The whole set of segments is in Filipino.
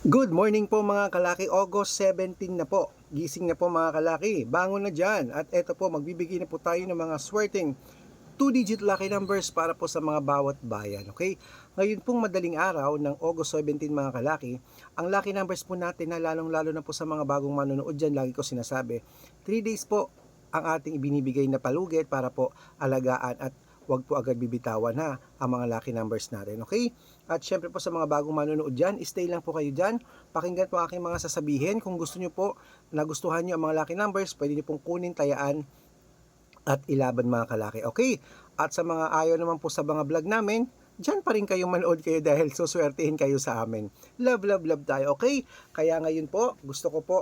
Good morning po mga kalaki, August 17 na po. Gising na po mga kalaki, bangon na dyan. At eto po, magbibigay na po tayo ng mga swerteng 2-digit lucky numbers para po sa mga bawat bayan. Okay? Ngayon pong madaling araw ng August 17 mga kalaki, ang lucky numbers po natin na lalong-lalo na po sa mga bagong manonood dyan, lagi ko sinasabi, 3 days po ang ating ibinibigay na palugit para po alagaan at wag po agad bibitawan ha ang mga lucky numbers natin. Okay? At syempre po sa mga bagong manonood dyan, stay lang po kayo dyan. Pakinggan po aking mga sasabihin. Kung gusto nyo po, nagustuhan nyo ang mga lucky numbers, pwede nyo pong kunin, tayaan, at ilaban mga kalaki. Okay? At sa mga ayaw naman po sa mga vlog namin, dyan pa rin kayo manood kayo dahil suswertehin kayo sa amin. Love, love, love tayo. Okay? Kaya ngayon po, gusto ko po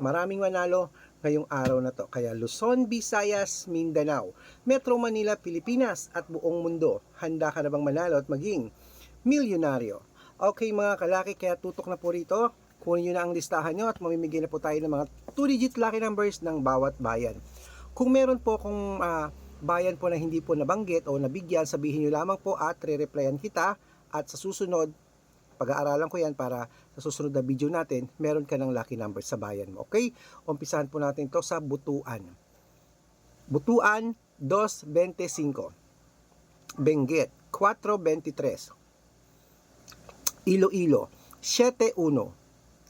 maraming manalo ngayong araw na to. Kaya Luzon, Visayas, Mindanao, Metro Manila, Pilipinas at buong mundo. Handa ka na bang manalo at maging milyonaryo? Okay mga kalaki, kaya tutok na po rito. Kunin nyo na ang listahan nyo at mamimigay na po tayo ng mga 2-digit lucky numbers ng bawat bayan. Kung meron po kung ah, bayan po na hindi po nabanggit o nabigyan, sabihin nyo lamang po at re-replyan kita at sa susunod, pag-aaralan ko yan para sa susunod na video natin, meron ka ng lucky number sa bayan mo. Okay? Umpisahan po natin to sa Butuan. Butuan, 2.25. Benguet, 4.23. Iloilo, 7.1.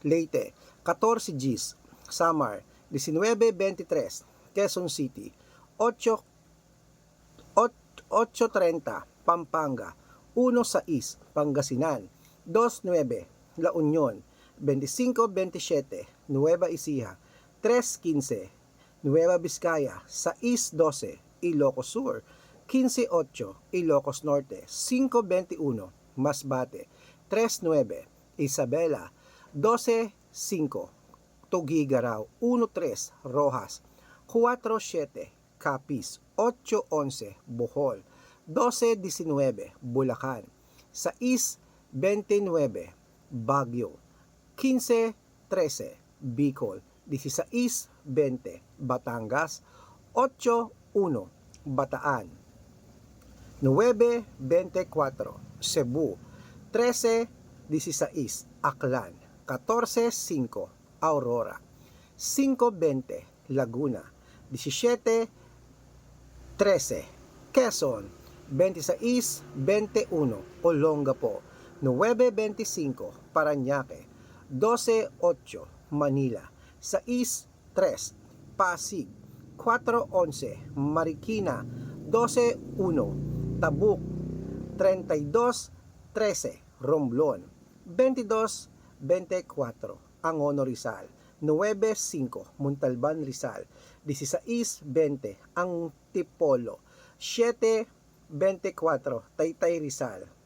Leyte, 14 Gs. Samar, 19.23. Quezon City, 8 8.30 Pampanga 1.6 Pangasinan 2.9 La Union. 25.27 Nueva Ecija. 3.15 Nueva Vizcaya. 6.12 Ilocos Sur. 15.8 Ilocos Norte. 5.21 Masbate. 3.9 Isabela. 12.5 Tugigaraw. 1.3 Rojas. 4.7 Capiz. 8.11 Bohol. 12.19 Bulacan 6.29 Baguio. 15.13 Bicol. 16.20 Batangas. 8.1 Bataan. 9.24 Cebu. 13.16 Aklan. 14.5 Aurora. 5.20 Laguna. 17 13 Quezon. 26 21 Olongapo 9.25 Paranaque. 12.8 Manila. 6.3 Pasig. 4.11 Marikina. 12.1 Tabuk. 32.13 Romblon. 22.24 Angono Rizal. 9.5 Montalban Rizal. 16.20 ang Tipolo 7.24 Taytay Rizal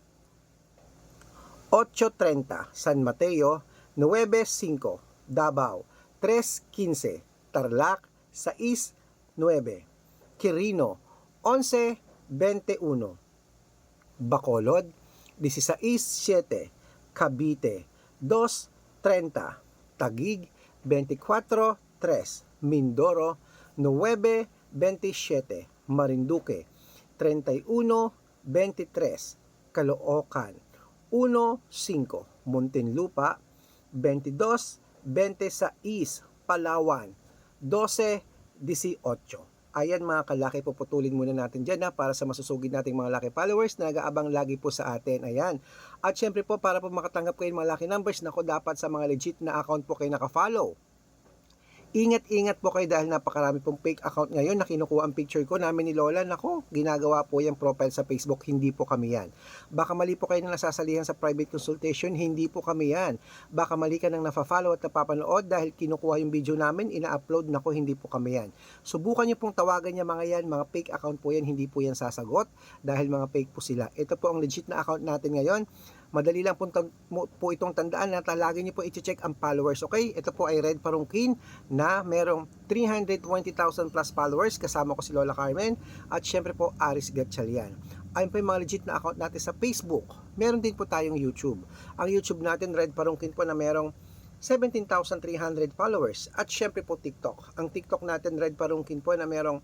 8.30 San Mateo 9.5 Davao 3.15 Tarlac 6.9 Quirino 11.21 Bacolod 16.7 Cavite 2.30 Tagig 24.3 Mindoro 9.27 Marinduque 31.23 Caloocan 1.5 Muntinlupa 22.26 Palawan 12.18 Ayan mga kalaki, puputulin muna natin dyan ha, para sa masusugid nating mga laki followers na nag-aabang lagi po sa atin. Ayan. At syempre po, para po makatanggap kayo ng mga laki numbers, nako dapat sa mga legit na account po kayo nakafollow. Ingat-ingat po kayo dahil napakarami pong fake account ngayon na kinukuha ang picture ko namin ni Lola. Nako, ginagawa po yung profile sa Facebook, hindi po kami yan. Baka mali po kayo na nasasalihan sa private consultation, hindi po kami yan. Baka mali ka nang nafa-follow at napapanood dahil kinukuha yung video namin, ina-upload, nako, hindi po kami yan. Subukan nyo pong tawagan niya mga yan, mga fake account po yan, hindi po yan sasagot dahil mga fake po sila. Ito po ang legit na account natin ngayon. Madali lang po, po itong tandaan na lagi niyo po i-check ang followers, okay? Ito po ay Red Parungkin na merong 320,000 plus followers. Kasama ko si Lola Carmen at syempre po Aris Gatchalian. Ayun po yung mga legit na account natin sa Facebook. Meron din po tayong YouTube. Ang YouTube natin, Red Parungkin po na merong 17,300 followers. At syempre po TikTok. Ang TikTok natin, Red Parungkin po na merong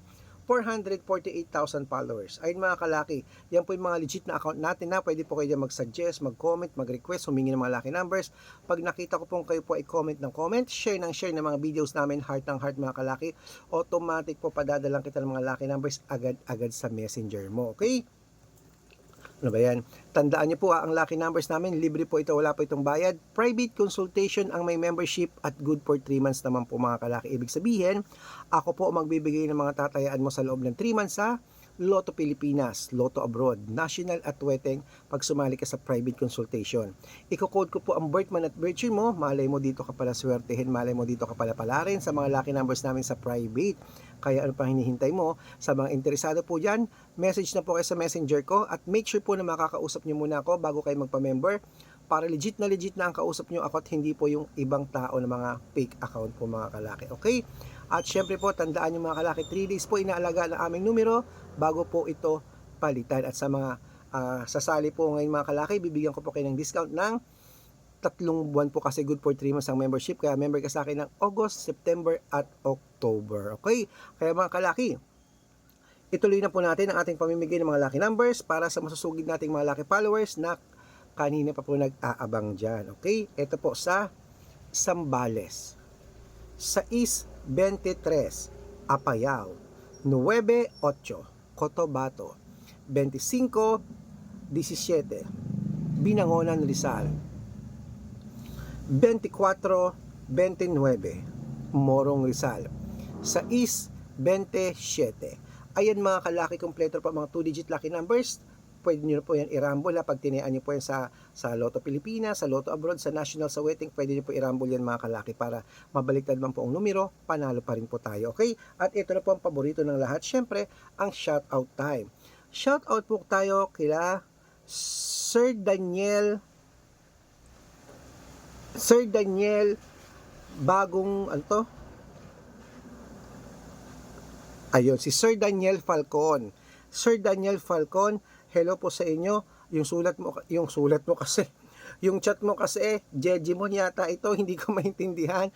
448,000 followers. Ayun mga kalaki, yan po yung mga legit na account natin na pwede po kayo mag-suggest, mag-comment, mag-request, humingi ng mga lucky numbers. Pag nakita ko pong kayo po ay comment ng comment, share ng share ng mga videos namin, heart ng heart mga kalaki, automatic po padadalang kita ng mga lucky numbers agad-agad sa messenger mo. Okay? Ano ba yan? Tandaan niyo po ha, ang lucky numbers namin, libre po ito, wala po itong bayad. Private consultation ang may membership at good for 3 months naman po mga kalaki. Ibig sabihin, ako po magbibigay ng mga tatayaan mo sa loob ng 3 months sa Lotto Pilipinas, Lotto Abroad, National at Weteng pag sumali ka sa private consultation. Iko-code ko po ang birth month at year mo, malay mo dito ka pala swertehin, malay mo dito ka pala palarin sa mga lucky numbers namin sa private. Kaya ano pa hinihintay mo? Sa mga interesado po dyan, message na po kayo sa messenger ko at make sure po na makakausap nyo muna ako bago kayo magpa-member para legit na legit na ang kausap nyo ako at hindi po yung ibang tao na mga fake account po mga kalaki. Okay? At syempre po, tandaan nyo mga kalaki, 3 days po inaalaga ng aming numero bago po ito palitan. At sa mga ah, sasali po ngayon mga kalaki, bibigyan ko po kayo ng discount ng tatlong buwan po kasi good for 3 months ang membership. Kaya member ka sa akin ng August, September at October. Okay? Kaya mga kalaki, ituloy na po natin ang ating pamimigay ng mga lucky numbers para sa masusugid nating mga lucky followers na kanina pa po nag-aabang dyan. Okay? Ito po sa Sambales. Sa East 23, Apayao. 98, Cotabato. 25, 17, Binangonan, Rizal. 24, 29, Morong Rizal. Sa East 27. Ayan mga kalaki kompleto pa mga 2 digit lucky numbers. Pwede nyo po yan i-rumble ha. Pag tinayaan nyo po yan sa, sa Lotto Pilipinas, sa Lotto Abroad, sa National, sa Wedding, pwede nyo po i-rumble yan mga kalaki para mabaliktad man po ang numero, panalo pa rin po tayo. Okay? At ito na po ang paborito ng lahat. Siyempre, ang shoutout time. Shoutout po tayo kila Sir Daniel Sir Daniel bagong ano to? Ayun, si Sir Daniel Falcon. Sir Daniel Falcon, hello po sa inyo. Yung sulat mo, yung sulat mo kasi, yung chat mo kasi, Jejimon yata ito, hindi ko maintindihan.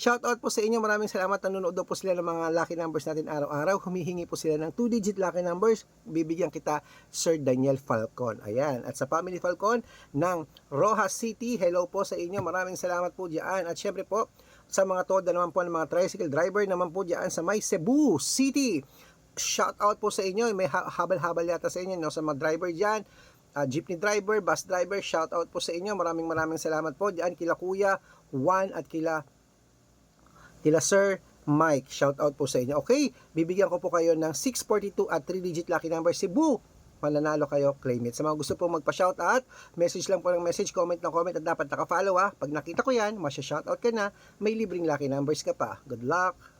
Shout out po sa inyo, maraming salamat. Nanonood daw po sila ng mga lucky numbers natin araw-araw. Humihingi po sila ng 2-digit lucky numbers. Bibigyan kita, Sir Daniel Falcon. Ayan. At sa Family Falcon ng Rojas City, hello po sa inyo. Maraming salamat po diyan. At syempre po, sa mga toda naman po ng mga tricycle driver naman po diyan sa may Cebu City. Shout out po sa inyo. May ha- habal-habal yata sa inyo no? sa mga driver diyan. Uh, jeepney driver, bus driver, shout out po sa inyo. Maraming maraming salamat po diyan kila Kuya Juan at kila kila Sir Mike. Shout out po sa inyo. Okay, bibigyan ko po kayo ng 642 at 3 digit lucky number Cebu. Mananalo kayo, claim it. Sa mga gusto pong magpa-shout out, message lang po ng message, comment ng comment at dapat naka-follow ha. Pag nakita ko yan, masya-shout out ka na, may libreng lucky numbers ka pa. Good luck!